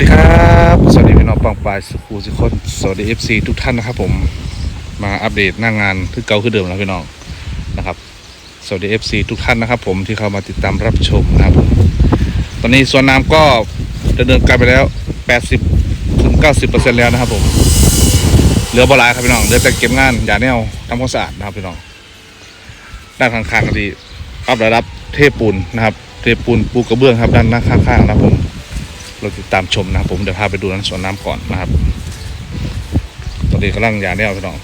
ดีครับ สวัสดีพี่น้องปองปลายสุขูสุคนสวัสดี FC ทุกท่านนะครับ ผมมาอัปเดตหน้างงานคือเก่าคือเดิมแล้วพี่น้องนะครับ สวัสดี FC ทุกท่านนะครับ ผมที่เข้ามาติดตามรับชมนะครับ ตอนนี้ส่วนน้ำก็ดำเนินการไปแล้ว 80ถึง90%แล้วนะครับ ผมเหลือบลายครับพี่น้องเหลือแต่เก็บงานอย่าแนวทำความสะอาดนะครับพี่น้องด้านข้างๆก็ดีปรับระดับเทปูนนะครับ เทปูนปูกระเบื้องครับด้านหน้าข้างๆนะครับผม เราติดตามชมนะครับผมเดี๋ยวพาไปดูนั้นสวนน้ำก่อนนะครับ ตอนนี้กำลังยาแนวพี่น้อง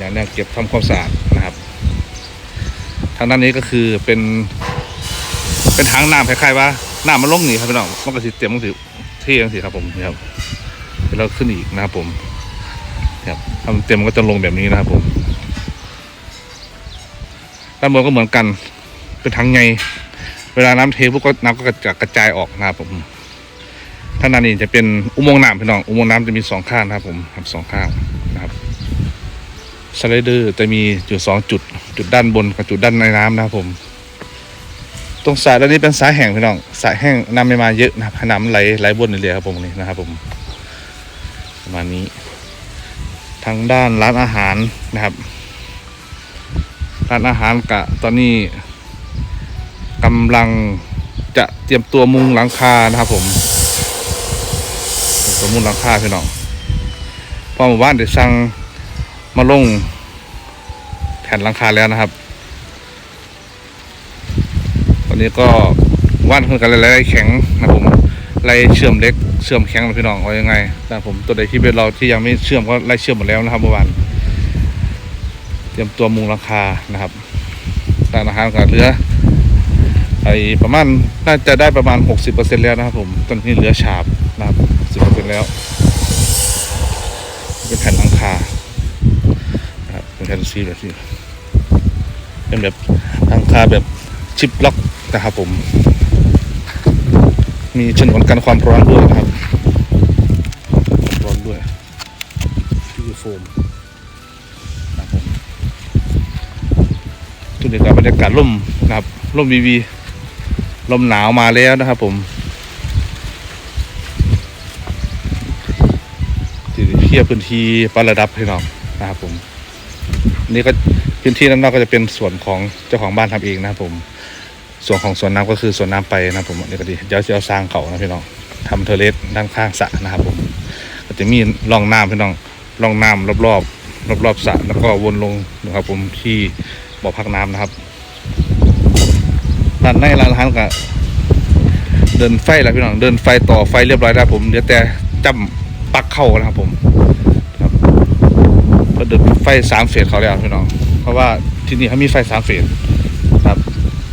ยาแนวเก็บทำความสะอาดนะครับทางด้านนี้ก็คือเป็น เป็นทางน้ำคล้ายๆว่าน้ำมันลงนี่ครับพี่น้องมันก็สิเต็มมันสิเที่ยงสิครับผมนี่ครับเดี๋ยวเราขึ้นอีกนะครับผมครับถ้ามันเต็มมันก็จะลงแบบนี้นะครับผมด้านบนก็เหมือนกันเป็นทางไง เวลาน้ำเทปุ๊บก็น้ำก็จะกระจายออกนะครับผมท่างด้านนี้จะเป็นอุโมงค์น้ำพี่น้องอุโมงค์น้ำจะมีสองข้างนะครับผมครับสองข้างนะครับสไลเดอร์จะมีอยู่สองจุด จุดด้านบนกับจุดด้านในน้ำนะครับผมตรงสายด้านนี้เป็นสายแห้งพี่น้องสายแห้งน้ำไม่มาเยอะนะให้น้ำไหลไหลบนเรื่อยๆครับผมนี่นะครับผมประมาณนี้ ทางด้านร้านอาหารนะครับ ร้านอาหารกะตอนนี้ำลังจะเตรียมตัวมุงหลังคานะครับผมเตรียมตัวมุงหลังคาพี่น้องพอหมู่บ้านเดี๋ยวสั่งมาลงแผ่นหลังคาแล้วนะครับตอนนี้ก็ว่านเพิ่งกันไล่แข็งนะครับผมไล่เชื่อมเล็กเชื่อมแข็งนะพี่น้องเอายังไงนะครับผมตัวใดที่เป็นเราที่ยังไม่เชื่อมก็ไล่เชื่อมหมดแล้วนะครับเมื่อวานเตรียมตัวมุงหลังคานะครับร้านอาหารกับเรือ ไอประมาณน่าจะได้ประมาณ 60%แล้วนะครับผมตอนนี้เหลือฉาบนะครับ10%แล้ว เป็นแผ่นลังคาครับเป็นแผ่นซีแบบนี้เป็นแบบลังคาแบบชิปล็อกนะครับผม มีฉนวนกันความร้อนด้วยนะครับร้อนด้วยที่โฟมนะครับผมจุดนี้ก็บรรยากาศร่มนะครับร่มวีวี ลมหนาวมาแล้วนะครับผมเทียบพื้นที่ปาระดับพี่น้องนะครับผมนี่ก็พื้นที่ด้านนอกก็จะเป็นส่วนของเจ้าของบ้านทำเองนะครับผม ส่วนของสวนน้ำก็คือสวนน้ำไปนะครับผมนนี้ก็ดีเดี๋ยวจะเอาสร้างเขานะพี่น้องทำเทเลสด้านข้างสระนะครับผม ก็จะมีร่องน้ำพี่น้องร่องน้ำรอบรอบรอบรอบๆสระแล้วก็วนลงนะครับผมที่บ่อพักน้ำนะครับ ร้านในร้านอาหารก็เดินไฟแล้วพี่น้องเดินไฟต่อไฟเรียบร้อยแล้วผมเดี๋ยวแต่จำปักเข้านะครับผมครับก็เดินไฟสามเฟสเขาแล้วพี่น้อง เพราะว่าที่นี่เขามีไฟสามเฟสครับ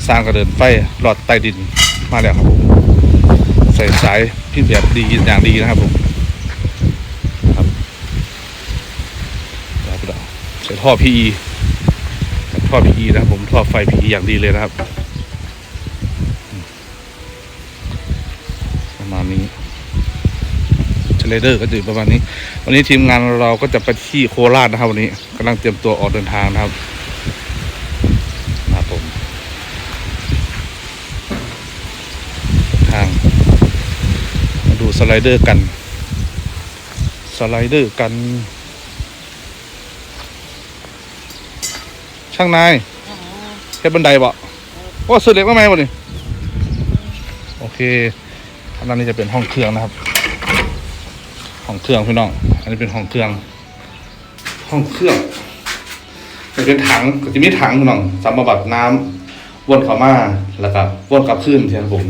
สร้างก็เดินไฟหลอดใต้ดินมาแล้วครับผมใส่สายพี่แบบดีอย่างดีนะครับผมครับแล้วพี่น้องใส่ท่อ PE ท่อ PE นะครับผมท่อไฟ PE อย่างดีเลยนะครับ ประมาณนี้เชลเดอร์ก็จะอยู่ประมาณนี้ วันนี้ทีมงานเราก็จะไปที่โคราชนะครับ วันนี้กำลังเตรียมตัวออกเดินทางนะครับนะครับผมเดินทาง มาดูสไลเดอร์กัน สไลเดอร์กัน ช่างนายเฮ็ดบันไดบ่โอ้ซื้อเหล็กมาไหมบ่นี่โอเค อันนั้นนี่จะเป็นห้องเครื่องนะครับ ห้องเครื่องพี่น้อง อันนี้เป็นห้องเครื่อง ห้องเครื่องจะเป็นถังก็จะมีถังพี่น้องสำหรับบัดน้ำวนเข้ามาแล้วก็วนกลับขึ้นเทียนผม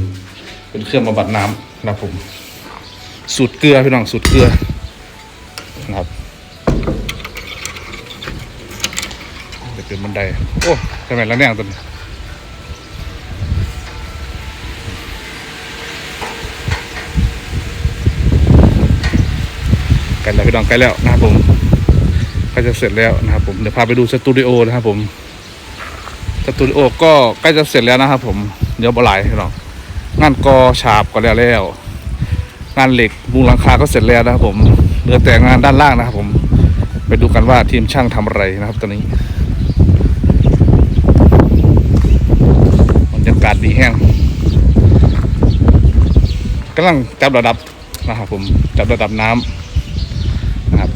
เป็นเครื่องบำบัดน้ำนะครับผม สูตรเกลือพี่น้องสูตรเกลือนะครับจะเป็นบันได โอ้ทำไมล้วแน่งตัวนี้ กล้แล้วพี่น้องใกล้แล้วนะครับผมใกล้จะเสร็จแล้วนะครับผมเดี๋ยวพาไปดูสตูดิโอนะครับผมสตูดิโอก็ใกล้จะเสร็จแล้วนะครับผมเดี๋ยวบหลายพี่น้องงานกอฉาบก็แล้วแล้ว งานเหล็กมุงหลังคาก็เสร็จแล้วนะครับผมเหลือแต่งานด้านล่างนะครับผมไปดูกันว่าทีมช่างทำอะไรนะครับตอนนี้บรรยากาศดีแห้งกำลังจับระดับนะครับผมจับระดับน้ำนะครับ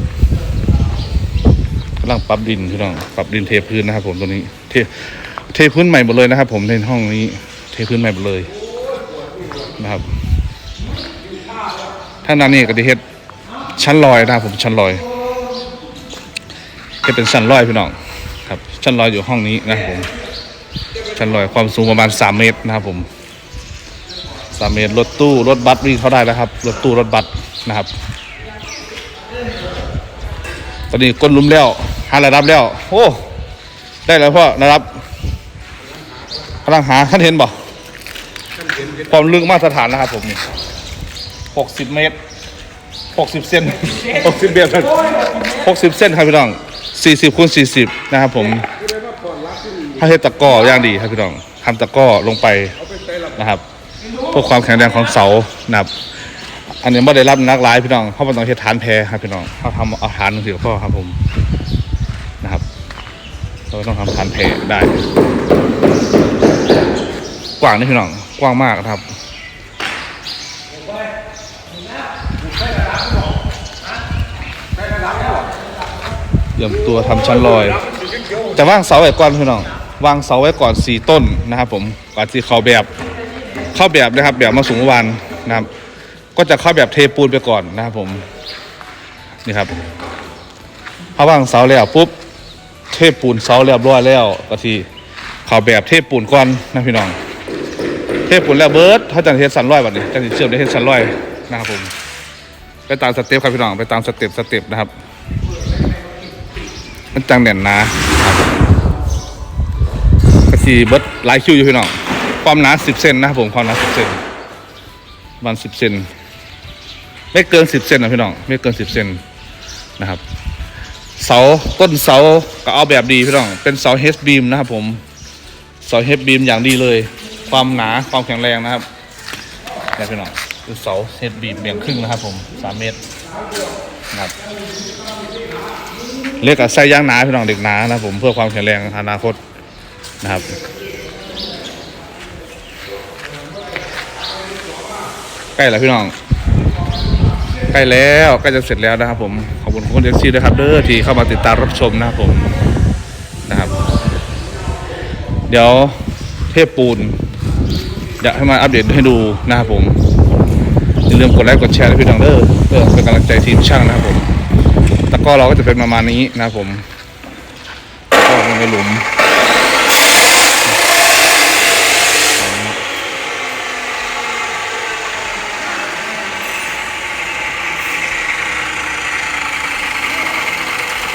กำลังปรับดินพี่น้องปรับดินเทพื้นนะครับ ผมตรงนี้ เทเทพื้นใหม่หมดเลยนะครับ ผมในห้องนี้ เทพื้นใหม่หมดเลยนะครับท่างด้นนี้ก็จะเฮ็ดชั้นลอยนะครับผมชั้นลอยจะเป็นชั้นลอยพี่น้องครับ ชั้นลอยอยู่ห้องนี้นะครับผมชั้นลอยความสูงประมาณ3เมตรนะครับ ผมสามเมตรรถตู้รถบัสวิ่งเข้าได้แล้วครับรถตู้รถบัสนะครับ ตอนนี้ก้นลุมแล้ว หาระดับแล้ว โอ้ ได้แล้วพ่อระดับกำลังหาท่านเห็นบ่ความลึกมาตรฐานนะครับผมนี่หกสิบเมตรหกสิบเซนหกสิบเมตรหกสิบเซนครับพี่น้องสี่สิบคูณสี่สิบนะครับผมถ้าเฮ็ดตะกร้อย่างดีครับพี่น้องทำตะกร้อลงไปนะครับเพื่อความแข็งแรงของเสานะครับอันนี้ไม่ได้รับนักร้ายพี่น้องเพราะมันต้องเฮ็ดฐานแพรครับพี่น้องเขาทำเอาฐานหนึ่งสิพ่อครับผมนะครับ เราต้องทำฐานแพรได้ กว้างนี่พี่น้องกว้างมากครับเตรียมตัวทำชั้นลอย จะวางเสาไว้ก่อนพี่น้องวางเสาไว้ก่อนสี่ต้นนะครับ ผมก่อนที่เขาแบบเข้าแบบนะครับ แบบมาสูงวันนะครับ ก็จะเข้าแบบเทปูนไปก่อนนะครับผมนี่ครับพอวางเสาแล้วปุ๊บ เทปูนเสาเรียบร้อยแล้วก็ทีข้าวแบบเทปูนก่อนนะพี่น้อง เทปูนแล้วเบิร์ดเขาจะเทสันร้อยแบบนี้จะเชื่อมได้เทสันร้อยนะครับผมไปตามสเต็ปครับพี่น้องไปตามสเต็ปสเต็ปนะครับมันจังแน่นนะก็ทีเบิร์ดลายคิวอยู่พี่น้องความหนาสิบเซนนะครับผมความหนาสิบเซนประมันสิบเซนไม่เกินสิบเซนนะพี่น้องไม่เกินสิบเซนนะครับ เสาต้นเสาก็เอาแบบดีพี่น้อง เป็นเสาเฮสบีมนะครับผม เสาเฮสบีมอย่างดีเลย ความหนาความแข็งแรงนะครับเนี่ยพี่น้องคือเสาเฮสบีมเบี่ยงครึ่งนะครับผมสามเมตรนะครับเรียกกับไส้ย่างหนาพี่น้องเด็กหนานะครับผมเพื่อความแข็งแรงอนาคตนะครับใกล้แล้วพี่น้อง ใกล้แล้วใกล้จะเสร็จแล้วนะครับ ผมขอบคุณคุณเอ็กซีด้วยครับเด้อที่เข้ามาติดตามรับชมนะครับผมนะครับ เดี๋ยวเทพปูนอยากให้มาอัปเดตให้ดูนะครับผมอย่าลืมกดไลค์กดแชร์ให้พี่น้องเด้อเพื่อเป็นกำลังใจทีมช่างนะครับผมตะก้อเราก็จะเป็นประมาณนี้นะครับผมก็ในหลุม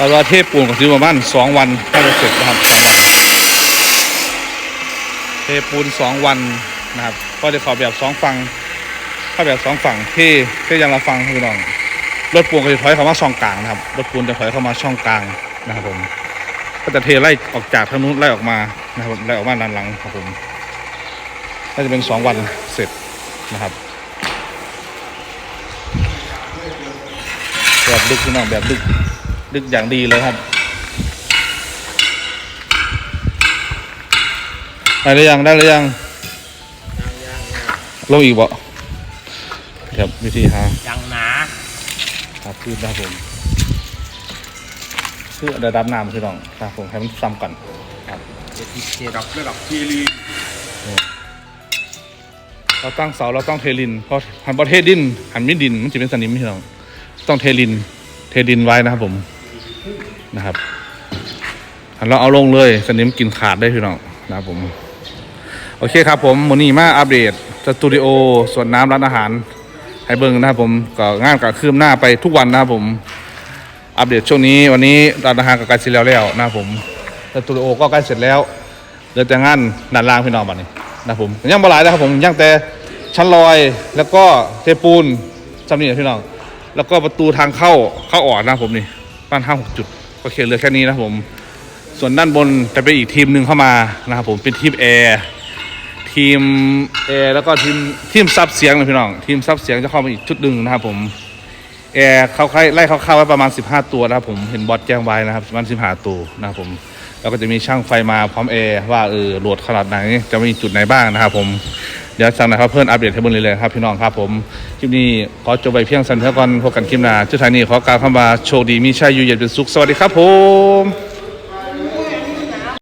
ตลอดเทปูนก็ซื้อประมาณสองวันก็จะเสร็จนะครับสองวันเทปูนสองวันนะครับ ก็จะขอแบบสองฝั่งข้าแบบสองฝั่งที่ที่ยังเราฟังครับพี่น้องรถปูนก็จะถอยเข้ามาช่องกลางนะครับรถปูนจะถอยเข้ามาช่องกลางนะครับผมก็จะเทไล่ออกจากทางนู้นไล่ออกมานะครับไล่ออกมาด้านหลังครับผมน่าจะเป็นสองวันเสร็จนะครับแบบดึกพี่น้องแบบดึก ดึกอย่างดีเลยครับได้หรือยังได้หรือยังลงอีกบ่ครับวิธีหายังหนาหาพืชนะครับผมเพื่อระดับน้ำคือต้องครับผมให้มันซ้ำกันครับเจ็ดสิบเจ็ดกับระดับทีรีเราตั้งเสาเราต้องเทลินเพราะหันประเทศดินหันไม่ดินมันจะเป็นสนิมพี่น้อง ต้องเทลิน เทดินไว้นะครับผม นะครับเราเอาลงเลยสนิมกินขาดได้พี่น้องนะครับผมโอเคครับผมวันนี้มาอัปเดตสตูดิโอส่วนน้ำร้านอาหาร ให้เบิ่งนะครับผมก็งานก็คืบหน้าไปทุกวันนะครับผม อัปเดตช่วงนี้วันนี้ร้านอาหารก็ใกล้เสร็จแล้วแล้วนะครับผมสตูดิโอก็ใกล้เสร็จแล้วเหลือแต่งานด้านล่างพี่น้องบัดนี้นะครับผมยังบหลายนะครับผมยังแต่ชั้นลอยแล้วก็เทปูนจำนี่พี่น้องแล้วก็ประตูทางเข้าเข้าออกนะครับผมนี่บ้านห้าหกจุด ก็เคลียร์เหลือแค่นี้นะผม ส่วนด้านบนจะเป็นอีกทีมหนึ่งเข้ามานะครับผมเป็นทีมแอร์ทีมแอร์แล้วก็ทีมทีมซับเสียงนะพี่น้องทีมซับเสียงจะเข้ามาอีกชุดหนึ่งนะครับผมแอร์เขาไล่เขาเข้าไว้ประมาณ 15 ตัวนะครับผมเห็นบอสแจ้งไว้นะครับประมาณ15 ตัวนะครับผมแล้วก็จะมีช่างไฟมาพร้อมแอร์ว่าเออโหลดขนาดไหนจะมีจุดไหนบ้างนะครับผม เดี๋ยวสั่งนะครับเพื่อนอัปเดตให้เบนเลยๆครับพี่น้องครับผมคลิปนี้ขอจบไปเพียงสั้นเท่าก่อนพบกันคลิปหน้าชุดท้ายนี้ขอกล่าวคำว่าโชคดีมีชัยอยู่เย็นเป็นสุขสวัสดีครับผม